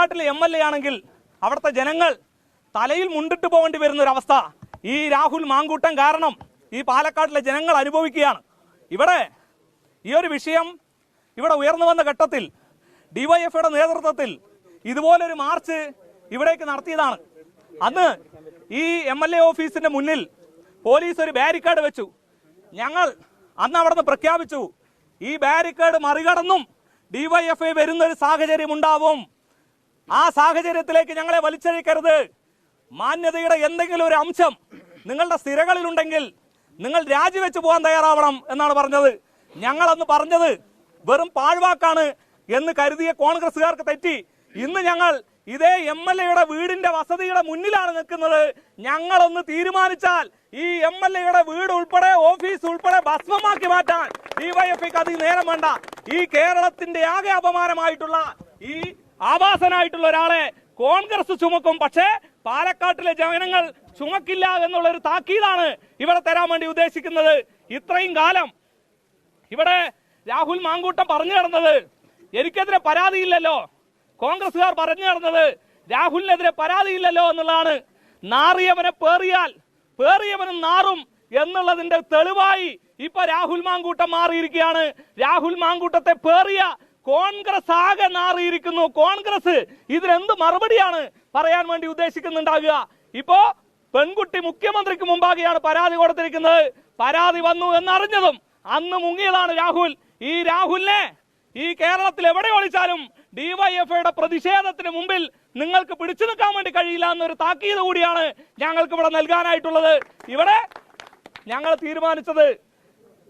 പാലക്കാട്ടിലെ M L A ആണെങ്കിൽ അവിടുത്തെ ജനങ്ങൾ തലയിൽ മുണ്ടിട്ട് പോകേണ്ടി വരുന്ന ഒരു അവസ്ഥ ഈ രാഹുൽ മാങ്കൂട്ടം കാരണം ഈ പാലക്കാട്ടിലെ ജനങ്ങൾ അനുഭവിക്കുകയാണ്. ഇവിടെ ഈ ഒരു വിഷയം ഇവിടെ ഉയർന്നു വന്ന ഘട്ടത്തിൽ ഡിവൈഎഫ്ഐയുടെ നേതൃത്വത്തിൽ ഇതുപോലൊരു മാർച്ച് ഇവിടേക്ക് നടത്തിയതാണ്. അന്ന് ഈ എം എൽ എ ഓഫീസിന്റെ മുന്നിൽ പോലീസ് ഒരു ബാരിക്കേഡ് വെച്ചു. ഞങ്ങൾ അന്ന് അവിടെ നിന്ന് പ്രഖ്യാപിച്ചു ഈ ബാരിക്കേഡ് മറികടന്നും ഡിവൈഎഫ്ഐ വരുന്ന ഒരു സാഹചര്യം ഉണ്ടാവും ആ സാഹചര്യത്തിലേക്ക് ഞങ്ങളെ വലിച്ചഴിക്കരുത്. മാന്യതയുടെ എന്തെങ്കിലും ഒരു അംശം നിങ്ങളുടെ സ്ഥിരകളിലുണ്ടെങ്കിൽ നിങ്ങൾ രാജിവെച്ച് പോകാൻ തയ്യാറാവണം എന്നാണ് പറഞ്ഞത്. ഞങ്ങളന്ന് പറഞ്ഞത് വെറും പാഴ്വാക്കാണ് എന്ന് കരുതിയ കോൺഗ്രസ്സുകാർക്ക് തെറ്റി. ഇന്ന് ഞങ്ങൾ ഇതേ എം എൽ എയുടെ വീടിന്റെ വസതിയുടെ മുന്നിലാണ് നിൽക്കുന്നത്. ഞങ്ങളൊന്ന് തീരുമാനിച്ചാൽ ഈ എം എൽ എയുടെ വീട് ഉൾപ്പെടെ ഓഫീസ് ഉൾപ്പെടെ ഭസ്മമാക്കി മാറ്റാൻ ഡിവൈഎഫ്ഐക്ക് അധികം നേരം വേണ്ട. ഈ കേരളത്തിന്റെ ആകെ അപമാനമായിട്ടുള്ള ഈ ആവാസനായിട്ടുള്ള ഒരാളെ കോൺഗ്രസ് ചുമക്കും. പക്ഷേ പാലക്കാട്ടിലെ ജനങ്ങൾ ചുമക്കില്ല എന്നുള്ള ഒരു താക്കീതാണ് ഇവിടെ തരാൻ വേണ്ടി ഉദ്ദേശിക്കുന്നത്. ഇത്രയും കാലം ഇവിടെ രാഹുൽ മാങ്കൂട്ടം പറഞ്ഞു കിടന്നത് എനിക്കെതിരെ പരാതിയില്ലല്ലോ. കോൺഗ്രസ്സുകാർ പറഞ്ഞു കിടന്നത് രാഹുലിനെതിരെ പരാതിയില്ലല്ലോ എന്നുള്ളതാണ്. നാറിയവനെ പേറിയാൽ പേറിയവനും നാറും എന്നുള്ളതിന്റെ തെളിവായി ഇപ്പൊ രാഹുൽ മാങ്കൂട്ടം മാറിയിരിക്കുകയാണ്. രാഹുൽ മാങ്കൂട്ടത്തെ പേറിയ കോൺഗ്രസ് ആകെ നാറിയിരിക്കുന്നു. കോൺഗ്രസ് ഇതിനെന്ത് മറുപടിയാണ് പറയാൻ വേണ്ടി ഉദ്ദേശിക്കുന്നുണ്ടാകുക ഇപ്പോ പെൺകുട്ടി മുഖ്യമന്ത്രിക്ക് മുമ്പാകെയാണ് പരാതി കൊടുത്തിരിക്കുന്നത്. പരാതി വന്നു എന്നറിഞ്ഞതും അന്ന് മുങ്ങിയതാണ് രാഹുൽ. ഈ രാഹുലിനെ ഈ കേരളത്തിൽ എവിടെ ഒളിച്ചാലും ഡിവൈഎഫ്ഐയുടെ പ്രതിഷേധത്തിന് മുമ്പിൽ നിങ്ങൾക്ക് പിടിച്ചു നിൽക്കാൻ വേണ്ടി കഴിയില്ല എന്നൊരു താക്കീത് കൂടിയാണ് ഞങ്ങൾക്ക് ഇവിടെ നൽകാനായിട്ടുള്ളത്. ഇവിടെ ഞങ്ങൾ തീരുമാനിച്ചത്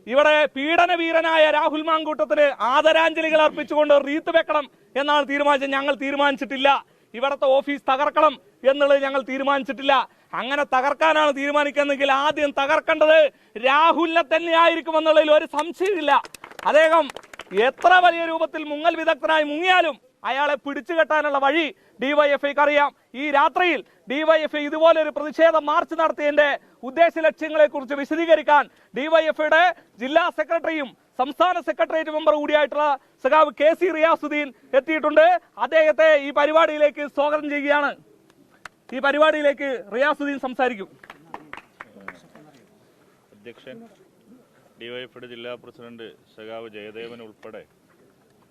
ഇവിടെ പീഡന വീരനായ രാഹുൽ മാങ്കൂട്ടത്തിന് ആദരാഞ്ജലികൾ അർപ്പിച്ചുകൊണ്ട് റീത്ത് വെക്കണം എന്നാണ് തീരുമാനിച്ചത് ഞങ്ങൾ തീരുമാനിച്ചിട്ടില്ല. ഇവിടുത്തെ ഓഫീസ് തകർക്കണം എന്നുള്ളത് ഞങ്ങൾ തീരുമാനിച്ചിട്ടില്ല. അങ്ങനെ തകർക്കാനാണ് തീരുമാനിക്കുന്നതെങ്കിൽ ആദ്യം തകർക്കേണ്ടത് രാഹുലിനെ തന്നെയായിരിക്കും എന്നുള്ളതിൽ ഒരു സംശയമില്ല. അദ്ദേഹം എത്ര വലിയ രൂപത്തിൽ മുങ്ങൽ വിദഗ്ധനായി മുങ്ങിയാലും അയാളെ പിടിച്ചു കെട്ടാനുള്ള വഴി ഡിവൈഎഫ്ഐക്ക് അറിയാം. ഈ രാത്രിയിൽ ഡിവൈഎഫ്ഐ ഇതുപോലെ ഒരു പ്രതിഷേധ മാർച്ച് നടത്തിയതിന്റെ ഉദ്ദേശ ലക്ഷ്യങ്ങളെ കുറിച്ച് വിശദീകരിക്കാൻ ഡിവൈഎഫ്ഐയുടെ ജില്ലാ സെക്രട്ടറിയും സംസ്ഥാന സെക്രട്ടേറിയറ്റ് മെമ്പർ കൂടിയായിട്ടുള്ള സഖാവ് കെ സി റിയാസുദ്ദീൻ എത്തിയിട്ടുണ്ട്. അദ്ദേഹത്തെ ഈ പരിപാടിയിലേക്ക് സ്വാഗതം ചെയ്യുകയാണ്. ഈ പരിപാടിയിലേക്ക് റിയാസുദ്ദീൻ സംസാരിക്കും. അധ്യക്ഷൻ ഡിവൈഎഫ്ഐയുടെ ജില്ലാ പ്രസിഡന്റ് സഖാവ് ജയദേവൻ ഉൾപ്പെടെ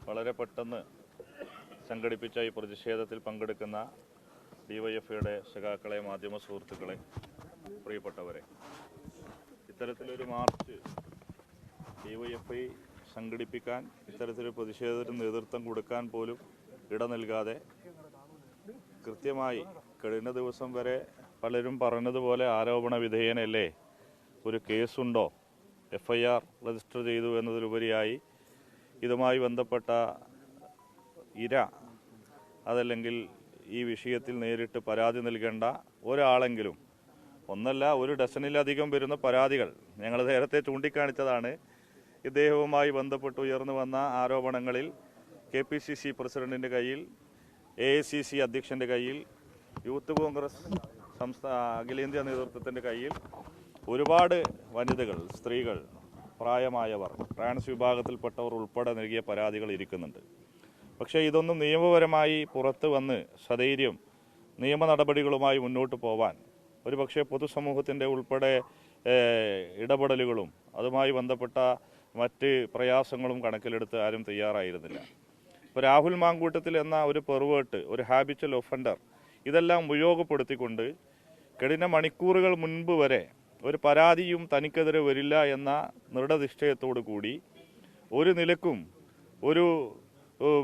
വളരെ പെട്ടെന്ന് സംഘടിപ്പിച്ച ഈ പ്രതിഷേധത്തിൽ പങ്കെടുക്കുന്ന ഡിവൈഎഫ്ഐയുടെ സഖാക്കളെ മാധ്യമ സുഹൃത്തുക്കളെ പ്രിയപ്പെട്ടവരെ. ഇത്തരത്തിലൊരു മാർച്ച് ഡിവൈഎഫ്ഐ സംഘടിപ്പിക്കാൻ ഇത്തരത്തിലൊരു പ്രതിഷേധത്തിന് നേതൃത്വം കൊടുക്കാൻ പോലും ഇട നൽകാതെ കൃത്യമായി കഴിഞ്ഞ ദിവസം വരെ പലരും പറഞ്ഞതുപോലെ ആരോപണ വിധേയനല്ലേ? ഒരു കേസുണ്ടോ? എഫ് ഐ ആർ രജിസ്റ്റർ ചെയ്തു എന്നതിലുപരിയായി ഇതുമായി ബന്ധപ്പെട്ട ഇര അതല്ലെങ്കിൽ ഈ വിഷയത്തിൽ നേരിട്ട് പരാതി നൽകേണ്ട ഒരാളെങ്കിലും ഒന്നല്ല ഒരു ഡസനിലധികം വരുന്ന പരാതികൾ ഞങ്ങൾ നേരത്തെ ചൂണ്ടിക്കാണിച്ചതാണ്. ഇദ്ദേഹവുമായി ബന്ധപ്പെട്ട് ഉയർന്നു വന്ന ആരോപണങ്ങളിൽ കെ പി സി സി പ്രസിഡന്റിന്റെ കയ്യിൽ എ ഐ സി സി അധ്യക്ഷന്റെ കയ്യിൽ യൂത്ത് കോൺഗ്രസ് സംസ്ഥാന അഖിലേന്ത്യാ നേതൃത്വത്തിന്റെ കയ്യിൽ ഒരുപാട് വനിതകൾ സ്ത്രീകൾ പ്രായമായവർ ട്രാൻസ് വിഭാഗത്തിൽപ്പെട്ടവർ ഉൾപ്പെടെ നൽകിയ പരാതികൾ ഇരിക്കുന്നുണ്ട്. പക്ഷേ ഇതൊന്നും നിയമപരമായി പുറത്ത് വന്ന് സധൈര്യം നിയമ നടപടികളുമായി മുന്നോട്ട് പോവാൻ ഒരു പക്ഷേ പൊതുസമൂഹത്തിന്റെ ഉൾപ്പെടെ ഇടപെടലുകളും അതുമായി ബന്ധപ്പെട്ട മറ്റ് പ്രയാസങ്ങളും കണക്കിലെടുത്ത് ആരും തയ്യാറായിരുന്നില്ല. ഇപ്പോൾ രാഹുൽ മാങ്കൂട്ടത്തിൽ എന്ന ഒരു പെറുവേട്ട് ഒരു ഹാബിച്വൽ ഒഫൻഡർ ഇതെല്ലാം ഉപയോഗപ്പെടുത്തിക്കൊണ്ട് കഴിഞ്ഞ മണിക്കൂറുകൾ മുൻപ് വരെ ഒരു പരാതിയും തനിക്കെതിരെ വരില്ല എന്ന ദൃഢനിശ്ചയത്തോടു കൂടി ഒരു നിലക്കും ഒരു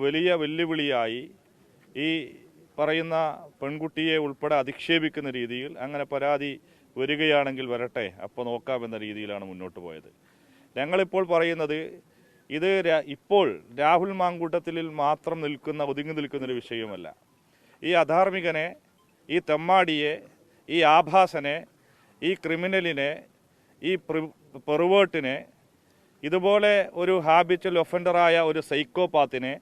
വലിയ വെല്ലുവിളിയായി ഈ പറയുന്ന പെൺകുട്ടിയെ ഉൾപ്പെടെ അധിക്ഷേപിക്കുന്ന രീതിയിൽ അങ്ങനെ പരാതി വരികയാണെങ്കിൽ വരട്ടെ അപ്പോൾ നോക്കാമെന്ന രീതിയിലാണ് മുന്നോട്ട് പോയത്. ഞങ്ങളിപ്പോൾ പറയുന്നത് ഇത് ഇപ്പോൾ രാഹുൽ മാങ്കൂട്ടത്തിൽ മാത്രം നിൽക്കുന്ന ഒതുങ്ങി നിൽക്കുന്ന ഒരു വിഷയമല്ല. ഈ അധാർമികനെ ഈ തെമ്മാടിയെ ഈ ആഭാസനെ ഈ ക്രിമിനലിനെ ഈ പെറുവേട്ടിനെ ഇതുപോലെ ഒരു ഹാബിറ്റൽ ഒഫൻഡറായ ഒരു സൈക്കോപാത്തിനെ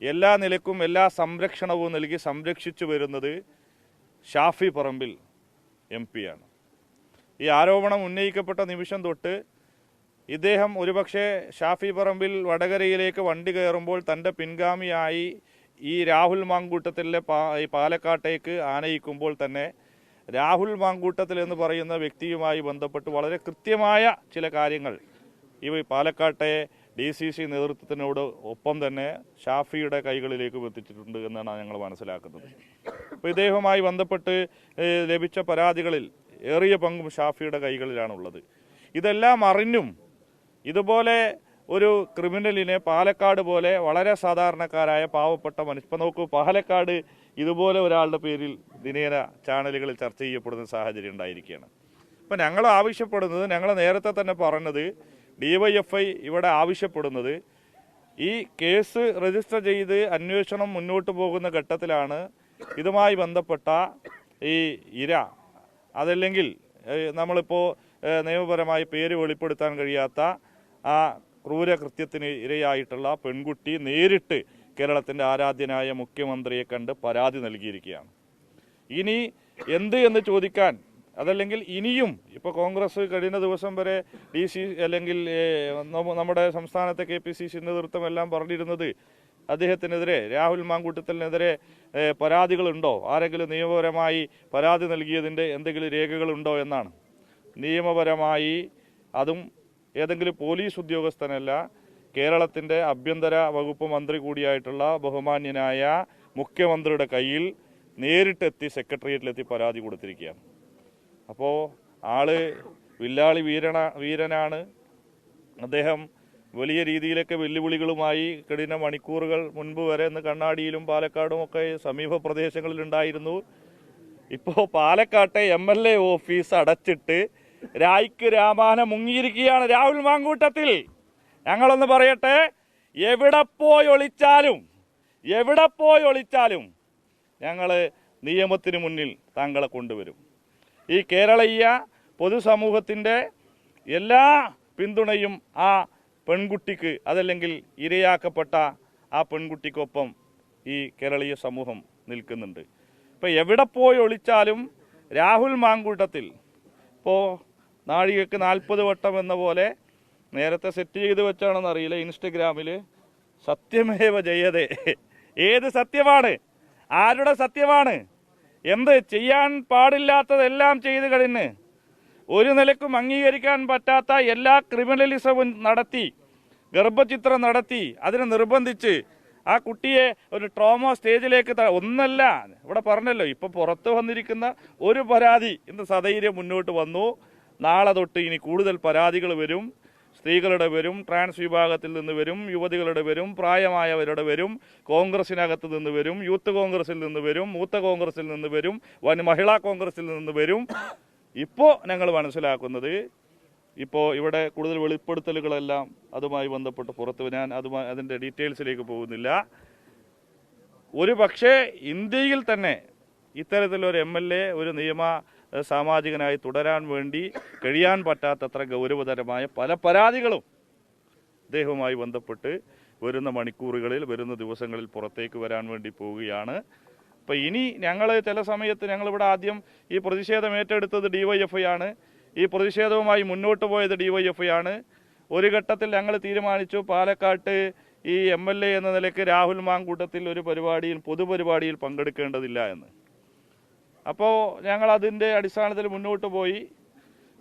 എല്ലാ നിലക്കും എല്ലാ സംരക്ഷണവും നൽകി സംരക്ഷിച്ചു വരുന്നത് ഷാഫി പറമ്പിൽ എം പിയാണ് ഈ ആരോപണം ഉന്നയിക്കപ്പെട്ട നിമിഷം തൊട്ട് ഇദ്ദേഹം ഒരുപക്ഷെ ഷാഫി പറമ്പിൽ വടകരയിലേക്ക് വണ്ടി കയറുമ്പോൾ തന്റെ പിൻഗാമിയായി ഈ രാഹുൽ മാങ്കൂട്ടത്തിലെ പാ പാലക്കാട്ടേക്ക് ആനയിക്കുമ്പോൾ തന്നെ രാഹുൽ മാങ്കൂട്ടത്തിൽ എന്ന് പറയുന്ന വ്യക്തിയുമായി ബന്ധപ്പെട്ട് വളരെ കൃത്യമായ ചില കാര്യങ്ങൾ ഈ പാലക്കാട്ടെ ഡി സി സി നേതൃത്വത്തിനോട് ഒപ്പം തന്നെ ഷാഫിയുടെ കൈകളിലേക്കും എത്തിച്ചിട്ടുണ്ട് എന്നാണ് ഞങ്ങൾ മനസ്സിലാക്കുന്നത്. അപ്പോൾ ഇദ്ദേഹവുമായി ബന്ധപ്പെട്ട് ലഭിച്ച പരാതികളിൽ ഏറിയ പങ്കും ഷാഫിയുടെ കൈകളിലാണുള്ളത്. ഇതെല്ലാം അറിഞ്ഞും ഇതുപോലെ ഒരു ക്രിമിനലിനെ പാലക്കാട് പോലെ വളരെ സാധാരണക്കാരായ പാവപ്പെട്ട മനുഷ്യ ഇപ്പം നോക്കൂ പാലക്കാട് ഇതുപോലെ ഒരാളുടെ പേരിൽ ദിനേന ചാനലുകളിൽ ചർച്ച ചെയ്യപ്പെടുന്ന സാഹചര്യം ഉണ്ടായിരിക്കുകയാണ്. അപ്പം ഞങ്ങൾ ആവശ്യപ്പെടുന്നത് ഞങ്ങൾ നേരത്തെ തന്നെ പറഞ്ഞത് ഡിവൈഎഫ്ഐ ഇവിടെ ആവശ്യപ്പെടുന്നത്. ഈ കേസ് രജിസ്റ്റർ ചെയ്ത് അന്വേഷണം മുന്നോട്ട് പോകുന്ന ഘട്ടത്തിലാണ് ഇതുമായി ബന്ധപ്പെട്ട ഈ ഇര. അതല്ലെങ്കിൽ നമ്മളിപ്പോൾ നിയമപരമായി പേര് വെളിപ്പെടുത്താൻ കഴിയാത്ത ആ ക്രൂരകൃത്യത്തിന് ഇരയായിട്ടുള്ള പെൺകുട്ടി നേരിട്ട് കേരളത്തിന്റെ ആരാധ്യനായ മുഖ്യമന്ത്രിയെ കണ്ട് പരാതി നൽകിയിരിക്കുകയാണ്. ഇനി എന്ത് എന്ന് ചോദിക്കാൻ അതല്ലെങ്കിൽ ഇനിയും ഇപ്പോൾ കോൺഗ്രസ് കഴിഞ്ഞ ദിവസം വരെ ഡി സി അല്ലെങ്കിൽ നമ്മുടെ സംസ്ഥാനത്തെ കെ പി സി സി നേതൃത്വം എല്ലാം പറഞ്ഞിരുന്നത് അദ്ദേഹത്തിനെതിരെ രാഹുൽ മാങ്കൂട്ടത്തിനെതിരെ പരാതികളുണ്ടോ? ആരെങ്കിലും നിയമപരമായി പരാതി നൽകിയതിന്റെ എന്തെങ്കിലും രേഖകളുണ്ടോ എന്നാണ്. നിയമപരമായി അതും ഏതെങ്കിലും പോലീസ് ഉദ്യോഗസ്ഥനല്ല കേരളത്തിന്റെ ആഭ്യന്തര വകുപ്പ് മന്ത്രി കൂടിയായിട്ടുള്ള ബഹുമാന്യനായ മുഖ്യമന്ത്രിയുടെ കയ്യിൽ നേരിട്ടെത്തി സെക്രട്ടേറിയറ്റിലെത്തി പരാതി കൊടുത്തിരിക്കുകയാണ്. അപ്പോൾ ആൾ വില്ലാളി വീരണ വീരനാണ്. അദ്ദേഹം വലിയ രീതിയിലൊക്കെ വെല്ലുവിളികളുമായി കഠിന മണിക്കൂറുകൾ മുൻപ് വരെ ഇന്ന് കണ്ണാടിയിലും പാലക്കാടും ഒക്കെ സമീപ പ്രദേശങ്ങളിൽ ഉണ്ടായിരുന്നു. ഇപ്പോൾ പാലക്കാട്ടെ എം എൽ എ ഓഫീസ് അടച്ചിട്ട് രായ്ക്ക് രാമാന മുങ്ങിയിരിക്കുകയാണ് രാഹുൽ മാങ്കൂട്ടത്തിൽ. ഞങ്ങളൊന്ന് പറയട്ടെ എവിടെ പോയി ഒളിച്ചാലും എവിടെ പോയി ഒളിച്ചാലും ഞങ്ങൾ നിയമത്തിന് മുന്നിൽ താങ്കളെ കൊണ്ടുവരും. ഈ കേരളീയ പൊതുസമൂഹത്തിന്റെ എല്ലാ പിന്തുണയും ആ പെൺകുട്ടിക്ക് അതല്ലെങ്കിൽ ഇരയാക്കപ്പെട്ട ആ പെൺകുട്ടിക്കൊപ്പം ഈ കേരളീയ സമൂഹം നിൽക്കുന്നുണ്ട്. ഇപ്പം എവിടെ പോയി ഒളിച്ചാലും രാഹുൽ മാങ്കൂട്ടത്തിൽ ഇപ്പോൾ നാഴികക്ക് നാൽപ്പത് വട്ടം എന്ന പോലെ നേരത്തെ സെറ്റ് ചെയ്ത് വെച്ചാണെന്ന് അറിയില്ല ഇൻസ്റ്റഗ്രാമിൽ സത്യമേവ ജയതേ. ഏത് സത്യമാണ്? ആരുടെ സത്യമാണ്? എന്ത് ചെയ്യാൻ പാടില്ലാത്തതെല്ലാം ചെയ്ത് കഴിഞ്ഞ് ഒരു നിലക്കും അംഗീകരിക്കാൻ പറ്റാത്ത എല്ലാ ക്രിമിനലിസവും നടത്തി ഗർഭചിത്രം നടത്തി അതിനെ നിർബന്ധിച്ച് ആ കുട്ടിയെ ഒരു ട്രോമ സ്റ്റേജിലേക്ക് ഒന്നല്ല ഇവിടെ പറഞ്ഞല്ലോ ഇപ്പം പുറത്ത് വന്നിരിക്കുന്ന ഒരു പരാതി ഇന്ന് സധൈര്യം മുന്നോട്ട് വന്നു. നാളെ തൊട്ട് ഇനി കൂടുതൽ പരാതികൾ വരും. സ്ത്രീകളുടെ വരും ട്രാൻസ് വിഭാഗത്തിൽ നിന്ന് വരും യുവതികളുടെ വരും പ്രായമായവരുടെ വരും കോൺഗ്രസിനകത്ത് നിന്ന് വരും യൂത്ത് കോൺഗ്രസിൽ നിന്ന് വരും മൂത്ത കോൺഗ്രസിൽ നിന്ന് വരും വൻ മഹിളാ കോൺഗ്രസിൽ നിന്ന് വരും. ഇപ്പോൾ ഞങ്ങൾ മനസ്സിലാക്കുന്നത് ഇപ്പോൾ ഇവിടെ കൂടുതൽ വെളിപ്പെടുത്തലുകളെല്ലാം അതുമായി ബന്ധപ്പെട്ട് പുറത്ത് ഞാൻ അതുമായി അതിന്റെ ഡീറ്റെയിൽസിലേക്ക് പോകുന്നില്ല. ഒരു പക്ഷേ ഇന്ത്യയിൽ തന്നെ ഇത്തരത്തിലൊരു എം എൽ എ ഒരു നിയമ സാമാജികനായി തുടരാൻ വേണ്ടി കഴിയാൻ പറ്റാത്തത്ര ഗൗരവതരമായ പല പരാതികളും അദ്ദേഹവുമായി ബന്ധപ്പെട്ട് വരുന്ന മണിക്കൂറുകളിൽ വരുന്ന ദിവസങ്ങളിൽ പുറത്തേക്ക് വരാൻ വേണ്ടി പോവുകയാണ്. അപ്പോൾ ഇനി ഞങ്ങൾ ചില സമയത്ത് ഞങ്ങളിവിടെ ആദ്യം ഈ പ്രതിഷേധം ഏറ്റെടുത്തത് ഡിവൈഎഫ്ഐ ആണ്. ഈ പ്രതിഷേധവുമായി മുന്നോട്ട് പോയത് ഡിവൈഎഫ്ഐ ആണ്. ഒരു ഘട്ടത്തിൽ ഞങ്ങൾ തീരുമാനിച്ചു പാലക്കാട്ട് ഈ എം എന്ന നിലയ്ക്ക് രാഹുൽ മാങ്കൂട്ടത്തിൽ ഒരു പരിപാടിയിൽ പൊതുപരിപാടിയിൽ പങ്കെടുക്കേണ്ടതില്ല എന്ന്. അപ്പോൾ ഞങ്ങൾ അതിന്റെ അടിസ്ഥാനത്തിൽ മുന്നോട്ട് പോയി.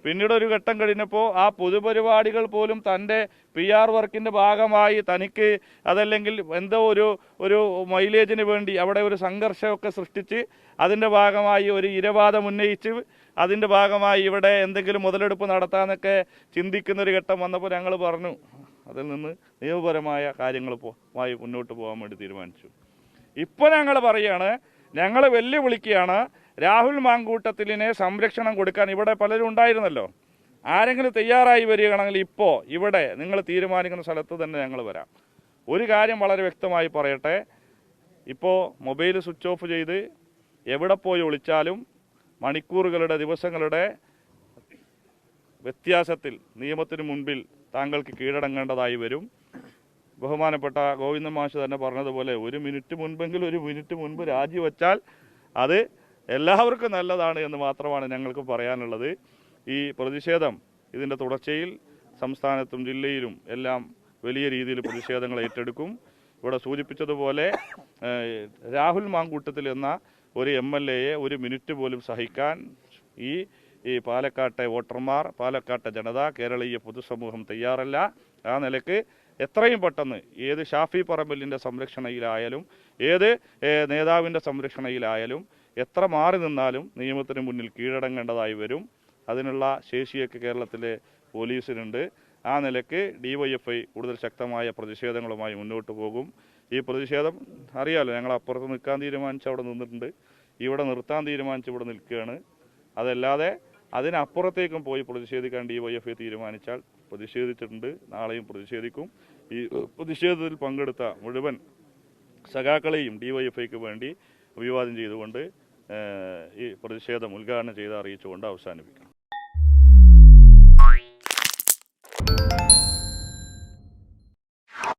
പിന്നീട് ഒരു ഘട്ടം കഴിഞ്ഞപ്പോൾ ആ പൊതുപരിപാടികൾ പോലും തന്റെ പി ആർ വർക്കിന്റെ ഭാഗമായി തനിക്ക് അതല്ലെങ്കിൽ എന്തോ ഒരു ഒരു മൈലേജിന് വേണ്ടി അവിടെ ഒരു സംഘർഷമൊക്കെ സൃഷ്ടിച്ച് അതിന്റെ ഭാഗമായി ഒരു ഇരവാദം ഉന്നയിച്ച് അതിന്റെ ഭാഗമായി ഇവിടെ എന്തെങ്കിലും മുതലെടുപ്പ് നടത്താമെന്നൊക്കെ ചിന്തിക്കുന്ന ഒരു ഘട്ടം വന്നപ്പോൾ ഞങ്ങൾ പറഞ്ഞു. അതിൽ നിന്ന് നിയമപരമായ കാര്യങ്ങൾ പോയി മുന്നോട്ട് പോകാൻ വേണ്ടി തീരുമാനിച്ചു. ഇപ്പോൾ ഞങ്ങൾ പറയുകയാണ് ഞങ്ങൾ വെല്ലുവിളിക്കുകയാണ് രാഹുൽ മാങ്കൂട്ടത്തിലിനെ സംരക്ഷണം കൊടുക്കാൻ ഇവിടെ പലരും ഉണ്ടായിരുന്നല്ലോ. ആരെങ്കിലും തയ്യാറായി വരികയാണെങ്കിൽ ഇപ്പോൾ ഇവിടെ നിങ്ങൾ തീരുമാനിക്കുന്ന സ്ഥലത്ത് തന്നെ ഞങ്ങൾ വരാം. ഒരു കാര്യം വളരെ വ്യക്തമായി പറയട്ടെ. ഇപ്പോൾ മൊബൈൽ സ്വിച്ച് ഓഫ് ചെയ്ത് എവിടെ പോയി ഒളിച്ചാലും മണിക്കൂറുകളുടെ ദിവസങ്ങളുടെ വ്യത്യാസത്തിൽ നിയമത്തിന് മുൻപിൽ താങ്കൾക്ക് കീഴടങ്ങേണ്ടതായി വരും. ബഹുമാനപ്പെട്ട ഗോവിന്ദൻ മാഷ് തന്നെ പറഞ്ഞതുപോലെ ഒരു മിനിറ്റ് മുൻപെങ്കിലും ഒരു മിനിറ്റ് മുൻപ് രാജിവെച്ചാൽ അത് എല്ലാവർക്കും നല്ലതാണ് എന്ന് മാത്രമാണ് ഞങ്ങൾക്ക് പറയാനുള്ളത്. ഈ പ്രതിഷേധം ഇതിന്റെ തുടർച്ചയിൽ സംസ്ഥാനത്തും ജില്ലയിലും എല്ലാം വലിയ രീതിയിൽ പ്രതിഷേധങ്ങൾ ഏറ്റെടുക്കും. ഇവിടെ സൂചിപ്പിച്ചതുപോലെ രാഹുൽ മാങ്കൂട്ടത്തിൽ എന്ന ഒരു എം എൽ എയെ ഒരു മിനിറ്റ് പോലും സഹിക്കാൻ ഈ ഈ പാലക്കാട്ടെ വോട്ടർമാർ പാലക്കാട്ടെ ജനത കേരളീയ പൊതുസമൂഹം തയ്യാറല്ല. ആ നിലയ്ക്ക് എത്രയും പെട്ടെന്ന് ഏത് ഷാഫി പറമ്പലിന്റെ സംരക്ഷണയിലായാലും ഏത് നേതാവിന്റെ സംരക്ഷണയിലായാലും എത്ര മാറി നിന്നാലും നിയമത്തിന് മുന്നിൽ കീഴടങ്ങേണ്ടതായി വരും. അതിനുള്ള ശേഷിയൊക്കെ കേരളത്തിലെ പോലീസിനുണ്ട്. ആ നിലയ്ക്ക് ഡിവൈഎഫ്ഐ കൂടുതൽ ശക്തമായ പ്രതിഷേധങ്ങളുമായി മുന്നോട്ട് പോകും. ഈ പ്രതിഷേധം അറിയാമല്ലോ ഞങ്ങൾ അപ്പുറത്ത് നിൽക്കാൻ തീരുമാനിച്ച് അവിടെ നിന്നിട്ടുണ്ട്. ഇവിടെ നിർത്താൻ തീരുമാനിച്ച് ഇവിടെ നിൽക്കുകയാണ്. അതല്ലാതെ അതിനപ്പുറത്തേക്കും പോയി പ്രതിഷേധിക്കാൻ ഡിവൈഎഫ്ഐ തീരുമാനിച്ചാൽ പ്രതിഷേധിച്ചിട്ടുണ്ട്. നാളെയും പ്രതിഷേധിക്കും. ഈ പ്രതിഷേധത്തിൽ പങ്കെടുത്ത മുഴുവൻ സഖാക്കളെയും ഡിവൈഎഫ്ഐക്ക് വേണ്ടി അഭിവാദ്യം ചെയ്തുകൊണ്ട് ഈ പ്രതിഷേധം ഉദ്ഘാടനം ചെയ്ത് അറിയിച്ചുകൊണ്ട് അവസാനിപ്പിക്കും